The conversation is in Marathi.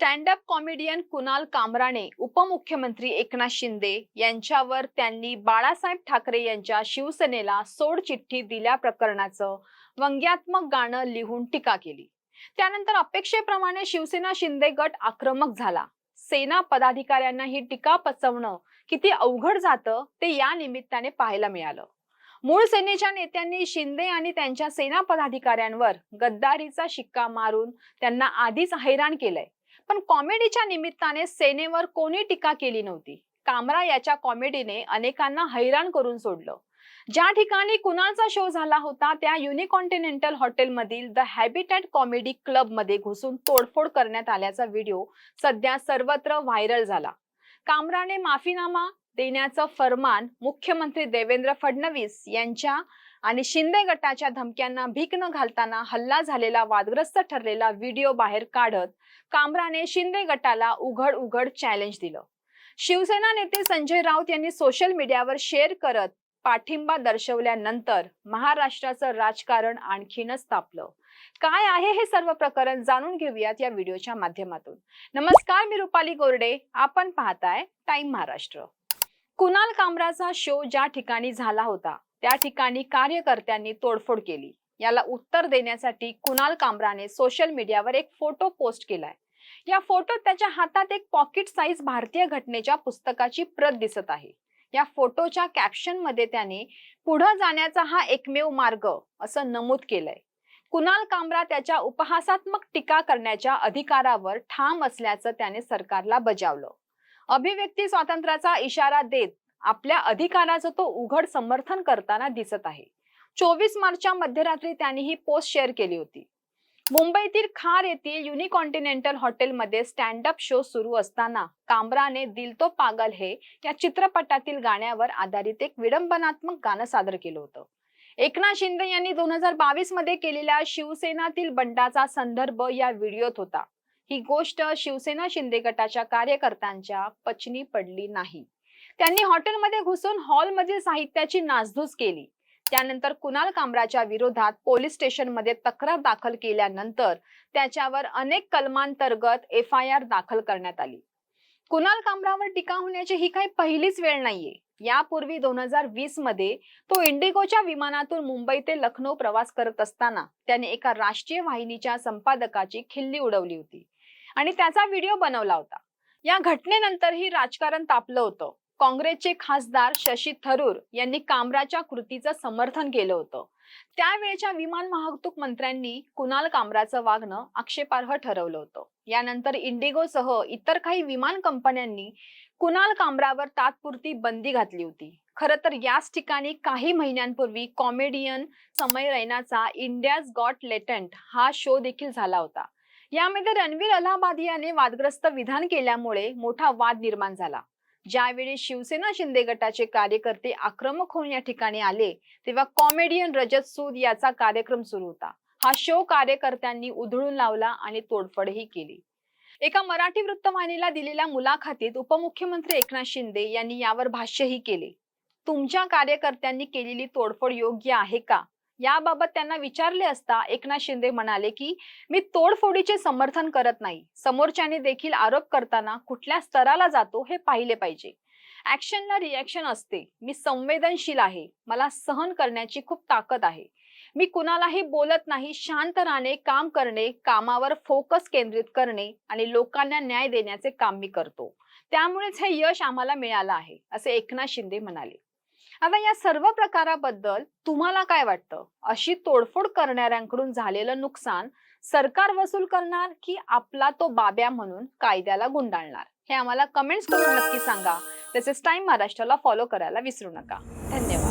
स्टँड अप कॉमेडियन कुणाल कामराने उपमुख्यमंत्री एकनाथ शिंदे यांच्यावर त्यांनी बाळासाहेब ठाकरे यांच्या शिवसेनेला सोडचिठ्ठी दिल्या प्रकरणाचं व्यंग्यात्मक गाणं लिहून टीका केली. त्यानंतर अपेक्षेप्रमाणे शिवसेना शिंदे गट आक्रमक झाला. सेना पदाधिकाऱ्यांना ही टीका पचवणं किती अवघड जातं ते या निमित्ताने पाहायला मिळालं. मूळ सेनेच्या नेत्यांनी शिंदे आणि त्यांच्या सेना पदाधिकाऱ्यांवर गद्दारीचा शिक्का मारून त्यांना आधीच हैराण केलंय. पण कॉमेडीच्या निमित्ताने सेनेवर कोणी टीका केली नव्हती. कामरा याच्या कॉमेडीने अनेकांना हैराण करून सोडलं. ज्या ठिकाणी कुणालचा शो झाला होता त्या युनिकॉन्टिनेंटल हॉटेलमधील द हॅबिटॅट कॉमेडी क्लबमध्ये घुसून तोडफोड करण्यात आल्याचा व्हिडिओ सध्या सर्वत्र व्हायरल झाला. कामराने माफीनामा देण्याचं फरमान मुख्यमंत्री देवेंद्र फडणवीस यांच्या आणि शिंदे गटाच्या धमक्यांना भीक न घालताना हल्ला झालेला वादग्रस्त ठरलेला व्हिडिओ बाहेर काढत कामराने शिंदे गटाला उघड उघड चॅलेंज दिलं. शिवसेना नेते संजय राऊत यांनी सोशल मीडियावर शेअर करत पाठिंबा दर्शवल्यानंतर महाराष्ट्राचं राजकारण आणखीनच तापलं. काय आहे हे सर्व प्रकरण जाणून घेऊयात या व्हिडिओच्या माध्यमातून. नमस्कार मी रुपाली गोरडे आपण पाहताय टाइम महाराष्ट्र. कुणाल कामराचा शो ज्या ठिकाणी झाला होता? त्या ठिकाणी कार्यकर्त्यांनी तोडफोड केली. याला उत्तर देण्यासाठी कुणाल कामराने सोशल मीडियावर एक फोटो पोस्ट केलाय. या फोटोत त्याच्या हातात एक पॉकेट साईज भारतीय घटनेच्या पुस्तकाची प्रत दिसत आहे. या फोटोच्या कॅप्शनमध्ये त्याने पुढे जाण्याचा हा एकमेव मार्ग असं नमूद केलंय. कुणाल कामरा त्याच्या उपहासात्मक टीका करण्याच्या अधिकारावर ठाम असल्याचं त्याने सरकारला बजावलं. अभिव्यक्ती स्वातंत्र्याचा इशारा देत आपल्या अधिकाराचं तो उघड समर्थन करताना दिसत आहे. चोवीस मार्चच्या मध्यरात्री त्यांनी ही पोस्ट शेअर केली होती. मुंबईतील खार येथील युनिकॉन्टिनेंटल हॉटेलमध्ये स्टँड अप शो सुरू असताना कामराने दिल तो पागल हे या चित्रपटातील गाण्यावर आधारित एक विडंबनात्मक गाणं सादर केलं होतं. एकनाथ शिंदे यांनी दोन हजार बावीसमध्ये केलेल्या शिवसेनातील बंडाचा संदर्भ या व्हिडिओत होता. ही गोष्ट शिवसेना शिंदे गटाच्या कार्यकर्त्यांच्या पचनी पडली नाही. त्यांनी हॉटेलमध्ये घुसून हॉलमधील साहित्याची नासधूस केली. त्यानंतर कुणाल कामराच्या विरोधात पोलीस स्टेशनमध्ये तक्रार दाखल केल्यानंतर त्याच्यावर अनेक कलमांतर्गत एफ आय आर दाखल करण्यात आली. कुणाल कामरावर टीका होण्याची ही काही पहिलीच वेळ नाहीये. यापूर्वी दोन हजार वीसमध्ये तो इंडिगोच्या विमानातून मुंबई ते लखनौ प्रवास करत असताना त्याने एका राष्ट्रीय वाहिनीच्या संपादकाची खिल्ली उडवली होती. आणि त्याचा व्हिडिओ बनवला होता. या घटनेनंतरही राजकारण तापलं होतं. काँग्रेसचे खासदार शशी थरूर यांनी कामराच्या कृतीचं समर्थन केलं होतं. त्यावेळच्या विमान वाहतूक मंत्र्यांनी कुणाल कामराचं वागणं आक्षेपार्ह ठरवलं होतं. यानंतर इंडिगोसह इतर काही विमान कंपन्यांनी कुणाल कामरावर तात्पुरती बंदी घातली होती. खर तर याच ठिकाणी काही महिन्यांपूर्वी कॉमेडियन समय रैनाचा इंडियाज गॉट लेटंट हा शो देखील झाला होता. यामध्ये रणवीर अलाहाबाद याने वादग्रस्त विधान केल्यामुळे मोठा वाद निर्माण झाला. ज्यावेळी शिवसेना शिंदे गटाचे कार्यकर्ते आक्रमक होऊन या ठिकाणी आले तेव्हा कॉमेडियन रजत सूद याचा कार्यक्रम सुरू होता. हा शो कार्यकर्त्यांनी उधळून लावला आणि तोडफोडही केली. एका मराठी वृत्तवाहिनीला दिलेल्या मुलाखतीत उपमुख्यमंत्री एकनाथ शिंदे यांनी यावर भाष्यही केले. तुमच्या कार्यकर्त्यांनी केलेली तोडफोड योग्य आहे का? याबाबत त्यांना विचारले असता एकनाथ शिंदे म्हणाले की मी तोडफोडीचे समर्थन करत नाही. समोरच्याने देखील आरोप करताना कुठल्या स्तराला जातो हे पाहिले पाहिजे. ऍक्शनला रिॲक्शन असते. मी संवेदनशील आहे. मला सहन करण्याची खूप ताकद आहे. मी कुणालाही बोलत नाही शांत राहणे काम करणे कामावर फोकस केंद्रित करणे आणि लोकांना न्याय देण्याचे काम मी करतो. त्यामुळेच हे यश आम्हाला मिळालं आहे असे एकनाथ शिंदे म्हणाले. आता या सर्व प्रकाराबद्दल तुम्हाला काय वाटतं? अशी तोडफोड करणाऱ्यांकडून झालेलं नुकसान सरकार वसूल करणार की आपला तो बाब्या म्हणून कायद्याला गुंडाळणार? हे आम्हाला कमेंट्स करून नक्की सांगा. तसेच टाइम महाराष्ट्राला फॉलो करायला विसरू नका. धन्यवाद.